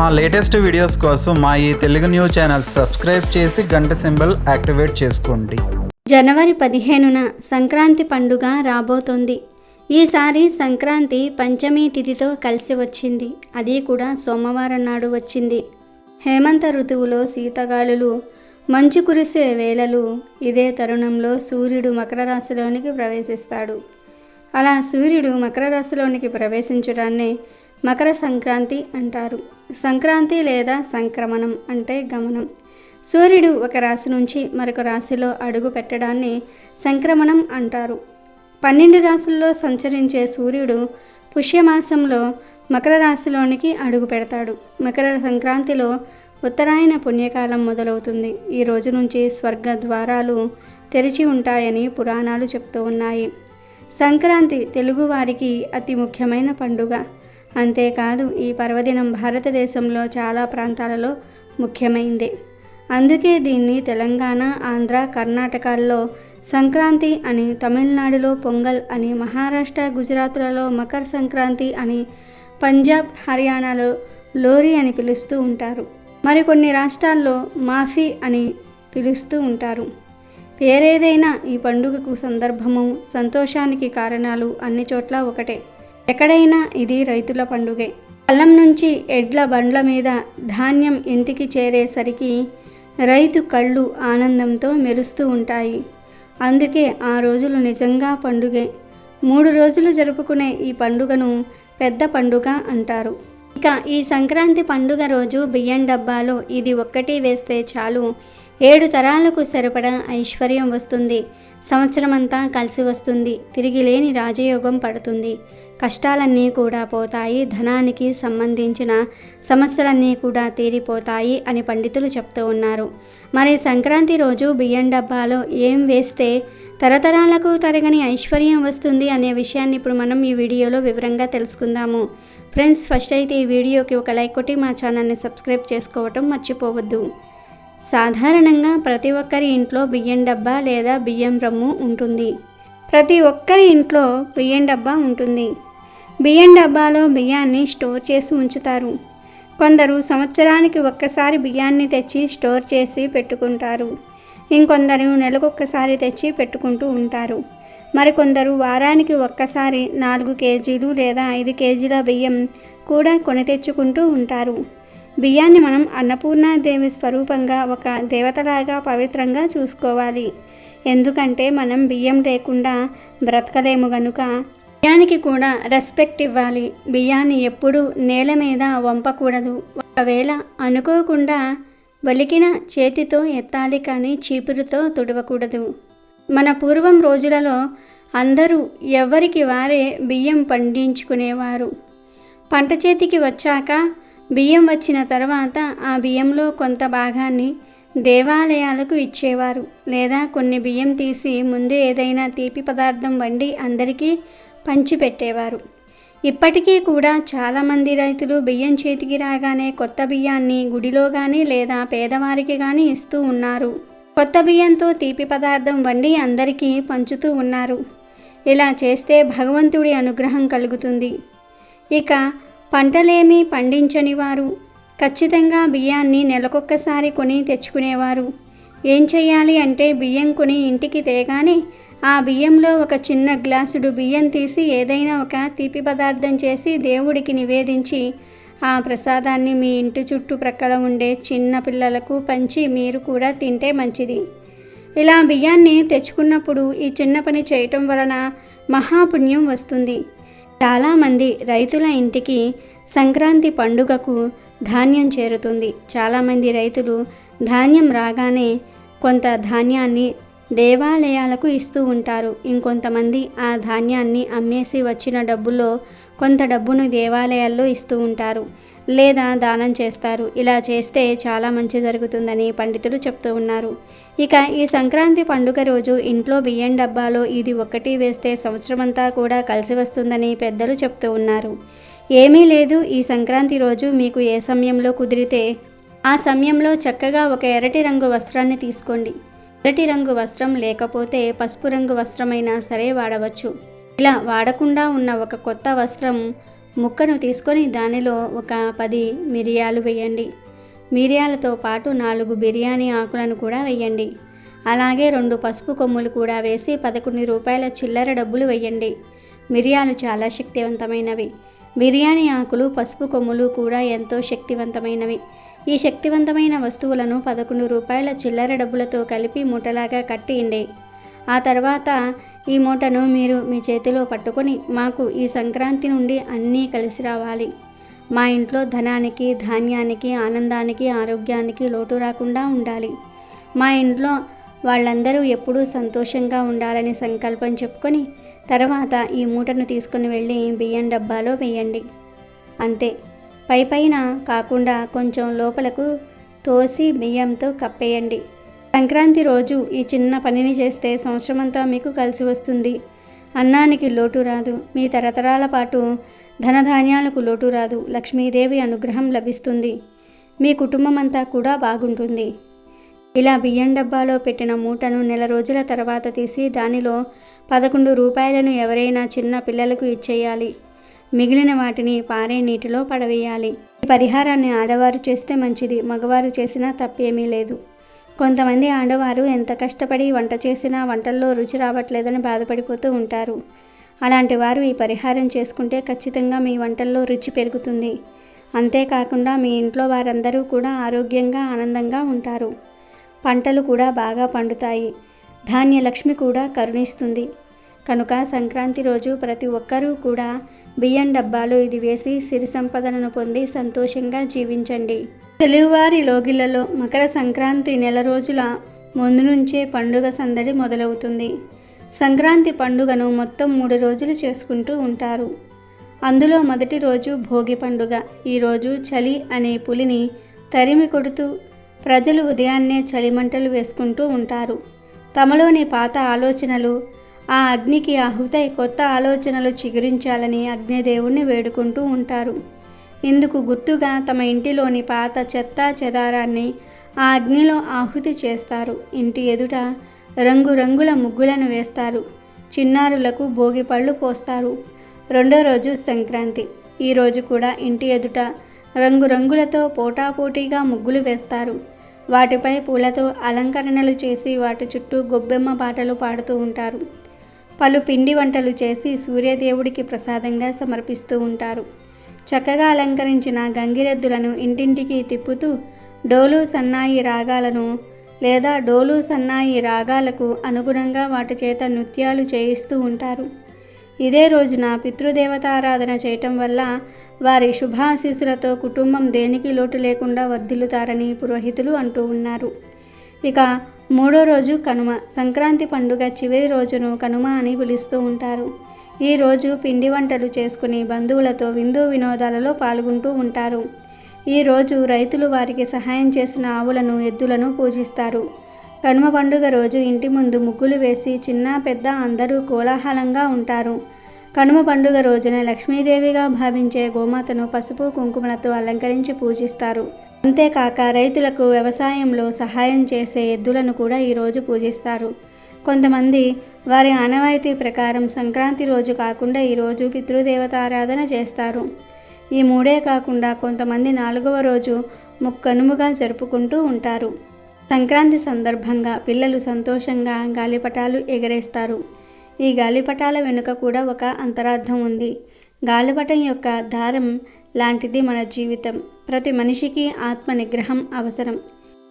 మా latest videos కోసం మా ఈ తెలుగు న్యూస్ ఛానల్ సబ్స్క్రైబ్ చేసి గంట సింబల్ యాక్టివేట్ చేసుకోండి. జనవరి పదిహేనున సంక్రాంతి పండుగ రాబోతోంది. ఈసారి సంక్రాంతి పంచమి తిథితో కలిసి వచ్చింది. అది కూడా సోమవారం నాడు వచ్చింది. హేమంత ఋతువులో శీతగాలులు మంచు కురిసే వేళలు ఇదే తరుణంలో సూర్యుడు మకర రాశిలోనికి ప్రవేశిస్తాడు. అలా సూర్యుడు మకర రాశిలోనికి ప్రవేశించడాన్ని మకర సంక్రాంతి అంటారు. సంక్రాంతి లేదా సంక్రమణం అంటే గమనం. సూర్యుడు ఒక రాశి నుంచి మరొక రాశిలో అడుగు పెట్టడాన్ని సంక్రమణం అంటారు. పన్నెండు రాశుల్లో సంచరించే సూర్యుడు పుష్యమాసంలో మకర రాశిలోనికి అడుగు పెడతాడు. మకర సంక్రాంతిలో ఉత్తరాయణ పుణ్యకాలం మొదలవుతుంది. ఈ రోజు నుంచి స్వర్గ ద్వారాలు తెరిచి ఉంటాయని పురాణాలు చెప్తూ ఉన్నాయి. సంక్రాంతి తెలుగువారికి అతి ముఖ్యమైన పండుగ. అంతేకాదు ఈ పర్వదినం భారతదేశంలో చాలా ప్రాంతాలలో ముఖ్యమైందే. అందుకే దీన్ని తెలంగాణ ఆంధ్ర కర్ణాటకల్లో సంక్రాంతి అని తమిళనాడులో పొంగల్ అని మహారాష్ట్ర గుజరాత్లలో మకర సంక్రాంతి అని పంజాబ్ హర్యానాలో లోరీ అని పిలుస్తూ ఉంటారు. మరికొన్ని రాష్ట్రాల్లో మాఫీ అని పిలుస్తూ ఉంటారు. పేరేదైనా ఈ పండుగకు సందర్భము సంతోషానికి కారణాలు అన్ని చోట్ల ఒకటే. ఎక్కడైనా ఇది రైతుల పండుగే. కళ్ళం నుంచి ఎడ్ల బండ్ల మీద ధాన్యం ఇంటికి చేరేసరికి రైతు కళ్ళు ఆనందంతో మెరుస్తూ ఉంటాయి. అందుకే ఆ రోజులు నిజంగా పండుగే. మూడు రోజులు జరుపుకునే ఈ పండుగను పెద్ద పండుగ అంటారు. ఇక ఈ సంక్రాంతి పండుగ రోజు బియ్యం డబ్బాలో ఇది ఒక్కటి వేస్తే చాలు. ఏడు తరాలకు సరిపడా ఐశ్వర్యం వస్తుంది. సంవత్సరమంతా కలిసి వస్తుంది. తిరిగి లేని రాజయోగం పడుతుంది. కష్టాలన్నీ కూడా పోతాయి. ధనానికి సంబంధించిన సమస్యలన్నీ కూడా తీరిపోతాయి అని పండితులు చెప్తూ ఉన్నారు. మరి సంక్రాంతి రోజు బియ్యం డబ్బాలో ఏం వేస్తే తరతరాలకు తరగని ఐశ్వర్యం వస్తుంది అనే విషయాన్ని ఇప్పుడు మనం ఈ వీడియోలో వివరంగా తెలుసుకుందాము. ఫ్రెండ్స్ ఫస్ట్ అయితే ఈ వీడియోకి ఒక లైక్ కొట్టి మా ఛానల్ని సబ్స్క్రైబ్ చేసుకోవటం మర్చిపోవద్దు. సాధారణంగా ప్రతి ఒక్కరి ఇంట్లో బియ్యం డబ్బా లేదా బియ్యం రమ్ము ఉంటుంది. ప్రతి ఒక్కరి ఇంట్లో బియ్యం డబ్బా ఉంటుంది. బియ్యం డబ్బాలో బియ్యాన్ని స్టోర్ చేసి ఉంచుతారు. కొందరు సంవత్సరానికి ఒక్కసారి బియ్యాన్ని తెచ్చి స్టోర్ చేసి పెట్టుకుంటారు. ఇంకొందరు నెలకొక్కసారి తెచ్చి పెట్టుకుంటూ ఉంటారు. మరికొందరు వారానికి ఒక్కసారి నాలుగు కేజీలు లేదా ఐదు కేజీల బియ్యం కూడా కొని తెచ్చుకుంటూ ఉంటారు. బియ్యాన్ని మనం అన్నపూర్ణాదేవి స్వరూపంగా ఒక దేవతలాగా పవిత్రంగా చూసుకోవాలి. ఎందుకంటే మనం బియ్యం లేకుండా బ్రతకలేము గనుక బియ్యానికి కూడా రెస్పెక్ట్ ఇవ్వాలి. బియ్యాన్ని ఎప్పుడూ నేల మీద వంపకూడదు. ఒకవేళ అనుకోకుండా వలికిన చేతితో ఎత్తాలి కానీ చీపురుతో తుడవకూడదు. మన పూర్వం రోజులలో అందరూ ఎవరికి వారే బియ్యం పండించుకునేవారు. పంట చేతికి వచ్చాక బియ్యం వచ్చిన తర్వాత ఆ బియ్యంలో కొంత భాగాన్ని దేవాలయాలకు ఇచ్చేవారు. లేదా కొన్ని బియ్యం తీసి ముందే ఏదైనా తీపి పదార్థం వండి అందరికీ పంచిపెట్టేవారు. ఇప్పటికీ కూడా చాలామంది రైతులు బియ్యం చేతికి రాగానే కొత్త బియ్యాన్ని గుడిలో కానీ లేదా పేదవారికి కానీ ఇస్తూ ఉన్నారు. కొత్త బియ్యంతో తీపి పదార్థం వండి అందరికీ పంచుతూ ఉన్నారు. ఇలా చేస్తే భగవంతుడి అనుగ్రహం కలుగుతుంది. ఇక పంటలేమీ పండించని వారు ఖచ్చితంగా బియ్యాన్ని నెలకొక్కసారి కొని తెచ్చుకునేవారు. ఏం చేయాలి అంటే బియ్యం కొని ఇంటికి తేగానే ఆ బియ్యంలో ఒక చిన్న గ్లాసుడు బియ్యం తీసి ఏదైనా ఒక తీపి పదార్థం చేసి దేవుడికి నివేదించి ఆ ప్రసాదాన్ని మీ ఇంటి చుట్టుప్రక్కల ఉండే చిన్న పిల్లలకు పంచి మీరు కూడా తింటే మంచిది. ఇలా బియ్యాన్ని తెచ్చుకున్నప్పుడు ఈ చిన్న పని చేయటం వలన మహాపుణ్యం వస్తుంది. చాలామంది రైతుల ఇంటికి సంక్రాంతి పండుగకు ధాన్యం చేరుతుంది. చాలామంది రైతులు ధాన్యం రాగానే కొంత ధాన్యాన్ని దేవాలయాలకు ఇస్తూ ఉంటారు. ఇంకొంతమంది ఆ ధాన్యాన్ని అమ్మేసి వచ్చిన డబ్బులో కొంత డబ్బును దేవాలయాల్లో ఇస్తూ ఉంటారు. లేదా దానం చేస్తారు. ఇలా చేస్తే చాలా మంచి జరుగుతుందని పండితులు చెప్తూ ఉన్నారు. ఇక ఈ సంక్రాంతి పండుగ రోజు ఇంట్లో బియ్యం డబ్బాలో ఇది ఒక్కటి వేస్తే సంవత్సరమంతా కూడా కలిసి వస్తుందని పెద్దలు చెప్తూ ఉన్నారు. ఏమీ లేదు. ఈ సంక్రాంతి రోజు మీకు ఏ సమయంలో కుదిరితే ఆ సమయంలో చక్కగా ఒక ఎరటి రంగు వస్త్రాన్ని తీసుకోండి. మొదటి రంగు వస్త్రం లేకపోతే పసుపు రంగు వస్త్రమైనా సరే వాడవచ్చు. ఇలా వాడకుండా ఉన్న ఒక కొత్త వస్త్రం ముక్కను తీసుకొని దానిలో ఒక పది మిరియాలు వేయండి. మిరియాలతో పాటు నాలుగు బిర్యానీ ఆకులను కూడా వేయండి. అలాగే రెండు పసుపు కొమ్ములు కూడా వేసి పదకొండు రూపాయల చిల్లర డబ్బులు వేయండి. మిరియాలు చాలా శక్తివంతమైనవి. బిర్యానీ ఆకులు పసుపు కొమ్ములు కూడా ఎంతో శక్తివంతమైనవి. ఈ శక్తివంతమైన వస్తువులను పదకొండు రూపాయల చిల్లర డబ్బులతో కలిపి మూటలాగా కట్టిండి ఆ తర్వాత ఈ మూటను మీరు మీ చేతిలో పట్టుకొని మాకు ఈ సంక్రాంతి నుండి అన్నీ కలిసి రావాలి. మా ఇంట్లో ధనానికి ధాన్యానికి ఆనందానికి ఆరోగ్యానికి లోటు రాకుండా ఉండాలి. మా ఇంట్లో వాళ్ళందరూ ఎప్పుడూ సంతోషంగా ఉండాలని సంకల్పం చెప్పుకొని తర్వాత ఈ మూటను తీసుకుని వెళ్ళి బియ్యం డబ్బాలో వేయండి. అంతే. పై పైన కాకుండా కొంచెం లోపలకు తోసి బియ్యంతో కప్పేయండి. సంక్రాంతి రోజు ఈ చిన్న పనిని చేస్తే సంవత్సరమంతా మీకు కలిసి వస్తుంది. అన్నానికి లోటు రాదు. మీ తరతరాల పాటు ధనధాన్యాలకు లోటు రాదు. లక్ష్మీదేవి అనుగ్రహం లభిస్తుంది. మీ కుటుంబం అంతా కూడా బాగుంటుంది. ఇలా బియ్యం డబ్బాలో పెట్టిన మూటను నెల రోజుల తర్వాత తీసి దానిలో పదకొండు రూపాయలను ఎవరైనా చిన్న పిల్లలకు ఇచ్చేయాలి. మిగిలిన వాటిని పారే నీటిలో పడవేయాలి. ఈ పరిహారాన్ని ఆడవారు చేస్తే మంచిది మగవారు చేసినా తప్పేమీ లేదు. కొంతమంది ఆడవారు ఎంత కష్టపడి వంట చేసినా వంటల్లో రుచి రావట్లేదని బాధపడిపోతూ ఉంటారు. అలాంటి వారు ఈ పరిహారం చేసుకుంటే ఖచ్చితంగా మీ వంటల్లో రుచి పెరుగుతుంది. అంతేకాకుండా మీ ఇంట్లో వారందరూ కూడా ఆరోగ్యంగా ఆనందంగా ఉంటారు. పంటలు కూడా బాగా పండుతాయి. ధాన్యలక్ష్మి కూడా కరుణిస్తుంది. కనుక సంక్రాంతి రోజు ప్రతి ఒక్కరూ కూడా బియ్యం డబ్బాలు ఇది వేసి సిరి సంపదలను పొంది సంతోషంగా జీవించండి. తెలుగువారి లోగిలలో మకర సంక్రాంతి నెల రోజుల ముందు నుంచే పండుగ సందడి మొదలవుతుంది. సంక్రాంతి పండుగను మొత్తం మూడు రోజులు చేసుకుంటూ ఉంటారు. అందులో మొదటి రోజు భోగి పండుగ. ఈరోజు చలి అనే పులిని తరిమి కొడుతూ ప్రజలు ఉదయాన్నే చలిమంటలు వేసుకుంటూ ఉంటారు. తమలోని పాత ఆలోచనలు ఆ అగ్నికి ఆహుతై కొత్త ఆలోచనలు చిగురించాలని అగ్నిదేవుణ్ణి వేడుకుంటూ ఉంటారు. ఇందుకు గుర్తుగా తమ ఇంటిలోని పాత చెత్త చెదారాన్ని ఆ అగ్నిలో ఆహుతి చేస్తారు. ఇంటి ఎదుట రంగురంగుల ముగ్గులను వేస్తారు. చిన్నారులకు భోగి పళ్ళు పోస్తారు. రెండో రోజు సంక్రాంతి. ఈరోజు కూడా ఇంటి ఎదుట రంగురంగులతో పోటాపోటీగా ముగ్గులు వేస్తారు. వాటిపై పూలతో అలంకరణలు చేసి వాటి చుట్టూ గొబ్బెమ్మ పాటలు పాడుతూ ఉంటారు. పలు పిండి వంటలు చేసి సూర్యదేవుడికి ప్రసాదంగా సమర్పిస్తూ ఉంటారు. చక్కగా అలంకరించిన గంగిరెద్దులను ఇంటింటికి తిప్పుతూ డోలు సన్నాయి రాగాలను లేదా డోలు సన్నాయి రాగాలకు అనుగుణంగా వాటి చేత నృత్యాలు చేయిస్తూ ఉంటారు. ఇదే రోజున పితృదేవతారాధన చేయటం వల్ల వారి శుభాశీసులతో కుటుంబం దేనికి లోటు లేకుండా వర్ధిల్లుతారని పురోహితులు అంటూ ఉన్నారు. ఇక మూడో రోజు కనుమ. సంక్రాంతి పండుగ చివరి రోజును కనుమ అని పిలుస్తూ ఉంటారు. ఈ రోజు పిండి వంటలు చేసుకుని బంధువులతో విందు వినోదాలలో పాల్గొంటూ ఉంటారు. ఈ రోజు రైతులు వారికి సహాయం చేసిన ఆవులను ఎద్దులను పూజిస్తారు. కనుమ పండుగ రోజు ఇంటి ముందు ముగ్గులు వేసి చిన్న పెద్ద అందరూ కోలాహలంగా ఉంటారు. కనుమ పండుగ రోజున లక్ష్మీదేవిగా భావించే గోమాతను పసుపు కుంకుమలతో అలంకరించి పూజిస్తారు. అంతేకాక రైతులకు వ్యవసాయంలో సహాయం చేసే ఎద్దులను కూడా ఈరోజు పూజిస్తారు. కొంతమంది వారి ఆనవాయితీ ప్రకారం సంక్రాంతి రోజు కాకుండా ఈరోజు పితృదేవతారాధన చేస్తారు. ఈ మూడే కాకుండా కొంతమంది నాలుగవ రోజు ముక్కనుముగా జరుపుకుంటూ ఉంటారు. సంక్రాంతి సందర్భంగా పిల్లలు సంతోషంగా గాలిపటాలు ఎగరేస్తారు. ఈ గాలిపటాల వెనుక కూడా ఒక అంతరార్థం ఉంది. గాలిపటం యొక్క దారం లాంటిది మన జీవితం. ప్రతి మనిషికి ఆత్మ నిగ్రహం అవసరం.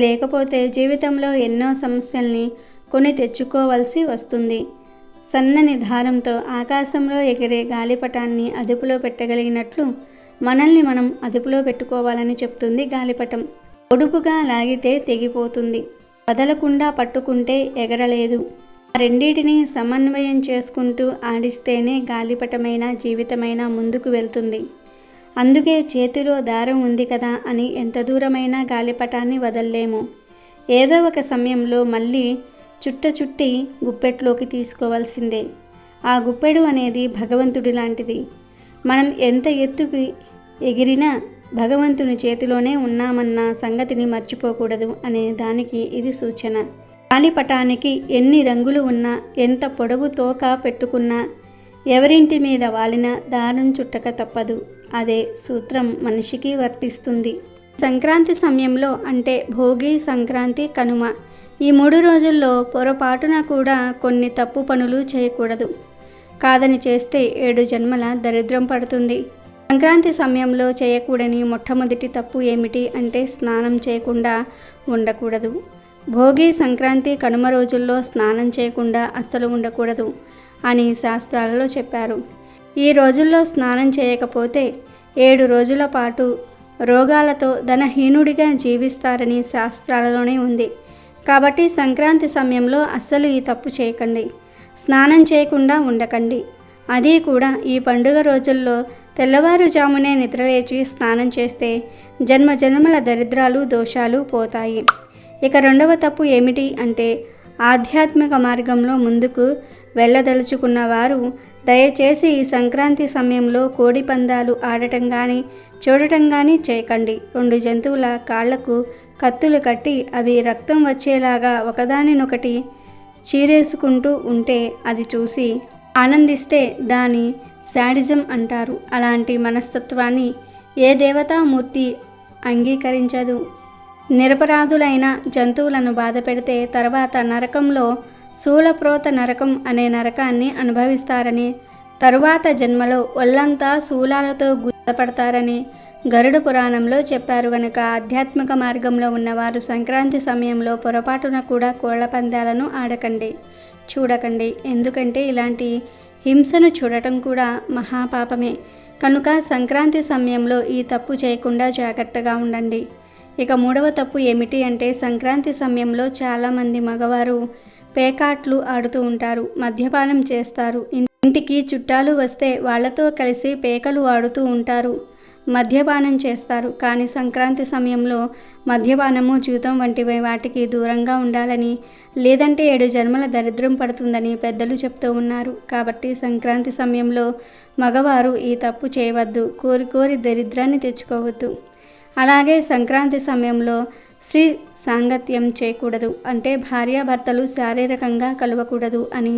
లేకపోతే జీవితంలో ఎన్నో సమస్యల్ని కొని తెచ్చుకోవాల్సి వస్తుంది. సన్నని దారంతో ఆకాశంలో ఎగిరే గాలిపటాన్ని అదుపులో పెట్టగలిగినట్లు మనల్ని మనం అదుపులో పెట్టుకోవాలని చెప్తుంది గాలిపటం. ఒడుపుగా లాగితే తెగిపోతుంది. వదలకుండా పట్టుకుంటే ఎగరలేదు. ఆ రెండింటిని సమన్వయం చేసుకుంటూ ఆడిస్తేనే గాలిపటమైన జీవితమైన ముందుకు వెళ్తుంది. అందుకే చేతిలో దారం ఉంది కదా అని ఎంత దూరమైనా గాలిపటాన్ని వదల్లేము. ఏదో ఒక సమయంలో మళ్ళీ చుట్ట చుట్టి గుప్పెట్లోకి తీసుకోవాల్సిందే. ఆ గుప్పెడు అనేది భగవంతుడి లాంటిది. మనం ఎంత ఎత్తుకి ఎగిరినా భగవంతుని చేతిలోనే ఉన్నామన్న సంగతిని మర్చిపోకూడదు అనే దానికి ఇది సూచన. గాలిపటానికి ఎన్ని రంగులు ఉన్నా ఎంత పొడవు తోక పెట్టుకున్నా ఎవరింటి మీద వాలిన దారం చుట్టక తప్పదు. అదే సూత్రం మనిషికి వర్తిస్తుంది. సంక్రాంతి సమయంలో అంటే భోగి సంక్రాంతి కనుమ. ఈ మూడు రోజుల్లో పొరపాటున కూడా కొన్ని తప్పు పనులు చేయకూడదు. కాదని చేస్తే ఏడు జన్మల దరిద్రం పడుతుంది. సంక్రాంతి సమయంలో చేయకూడని మొట్టమొదటి తప్పు ఏమిటి అంటే స్నానం చేయకుండా ఉండకూడదు. భోగి సంక్రాంతి కనుమ రోజుల్లో స్నానం చేయకుండా అస్సలు ఉండకూడదు అని శాస్త్రాలలో చెప్పారు. ఈ రోజుల్లో స్నానం చేయకపోతే ఏడు రోజుల పాటు రోగాలతో ధనహీనుడిగా జీవిస్తారని శాస్త్రాలలోనే ఉంది. కాబట్టి సంక్రాంతి సమయంలో అస్సలు ఈ తప్పు చేయకండి. స్నానం చేయకుండా ఉండకండి. అది కూడా ఈ పండుగ రోజుల్లో తెల్లవారుజామునే నిద్రలేచి స్నానం చేస్తే జన్మ జన్మల దరిద్రాలు దోషాలు పోతాయి. ఇక రెండవ తప్పు ఏమిటి అంటే ఆధ్యాత్మిక మార్గంలో ముందుకు వెళ్ళదలుచుకున్న వారు దయచేసి ఈ సంక్రాంతి సమయంలో కోడి పందాలు ఆడటం కానీ చూడటం కానీ చేయకండి. రెండు జంతువుల కాళ్ళకు కత్తులు కట్టి అవి రక్తం వచ్చేలాగా ఒకదానినొకటి చీరేసుకుంటూ ఉంటే అది చూసి ఆనందిస్తే దాని శాడిజం అంటారు. అలాంటి మనస్తత్వాన్ని ఏ దేవతామూర్తి అంగీకరించదు. నిరపరాధులైన జంతువులను బాధపెడితే తర్వాత నరకంలో శూలప్రోత నరకం అనే నరకాన్ని అనుభవిస్తారని తరువాత జన్మలో ఒళ్ళంతా శూలాలతో గుర్తపడతారని గరుడ పురాణంలో చెప్పారు గనక ఆధ్యాత్మిక మార్గంలో ఉన్నవారు సంక్రాంతి సమయంలో పొరపాటున కూడా కోళ్ళ పందాలను ఆడకండి చూడకండి. ఎందుకంటే ఇలాంటి హింసను చూడటం కూడా మహాపాపమే. కనుక సంక్రాంతి సమయంలో ఈ తప్పు చేయకుండా జాగ్రత్తగా ఉండండి. ఇక మూడవ తప్పు ఏమిటి అంటే సంక్రాంతి సమయంలో చాలామంది మగవారు పేకాట్లు ఆడుతూ ఉంటారు మద్యపానం చేస్తారు. ఇంటికి చుట్టాలు వస్తే వాళ్ళతో కలిసి పేకలు ఆడుతూ ఉంటారు మద్యపానం చేస్తారు. కానీ సంక్రాంతి సమయంలో మద్యపానము జీవితం వంటివి వాటికి దూరంగా ఉండాలని లేదంటే ఏడు జన్మల దరిద్రం పడుతుందని పెద్దలు చెప్తూ ఉన్నారు. కాబట్టి సంక్రాంతి సమయంలో మగవారు ఈ తప్పు చేయవద్దు కోరి కోరి దరిద్రాన్ని తెచ్చుకోవద్దు. అలాగే సంక్రాంతి సమయంలో స్త్రీ సాంగత్యం చేయకూడదు అంటే భార్యాభర్తలు శారీరకంగా కలవకూడదు అని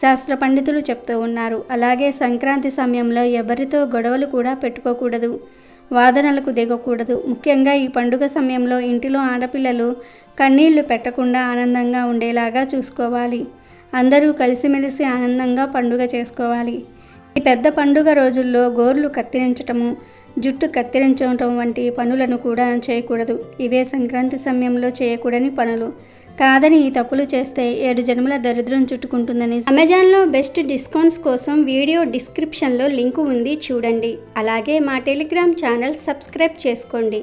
శాస్త్ర పండితులు చెప్తూ ఉన్నారు. అలాగే సంక్రాంతి సమయంలో ఎవరితో గొడవలు కూడా పెట్టుకోకూడదు వాదనలకు దిగకూడదు. ముఖ్యంగా ఈ పండుగ సమయంలో ఇంటిలో ఆడపిల్లలు కన్నీళ్ళు పెట్టకుండా ఆనందంగా ఉండేలాగా చూసుకోవాలి. అందరూ కలిసిమెలిసి ఆనందంగా పండుగ చేసుకోవాలి. ఈ పెద్ద పండుగ రోజుల్లో గోర్లు కత్తిరించటము జుట్టు కత్తిరించడం వంటి పనులను కూడా చేయకూడదు. ఇవే సంక్రాంతి సమయంలో చేయకూడని పనులు. కాదని ఈ తప్పులు చేస్తే ఏడు జన్మల దరిద్రం చుట్టుకుంటుందని అమెజాన్లో బెస్ట్ డిస్కౌంట్స్ కోసం వీడియో డిస్క్రిప్షన్లో లింకు ఉంది చూడండి. అలాగే మా టెలిగ్రామ్ ఛానల్ సబ్స్క్రైబ్ చేసుకోండి.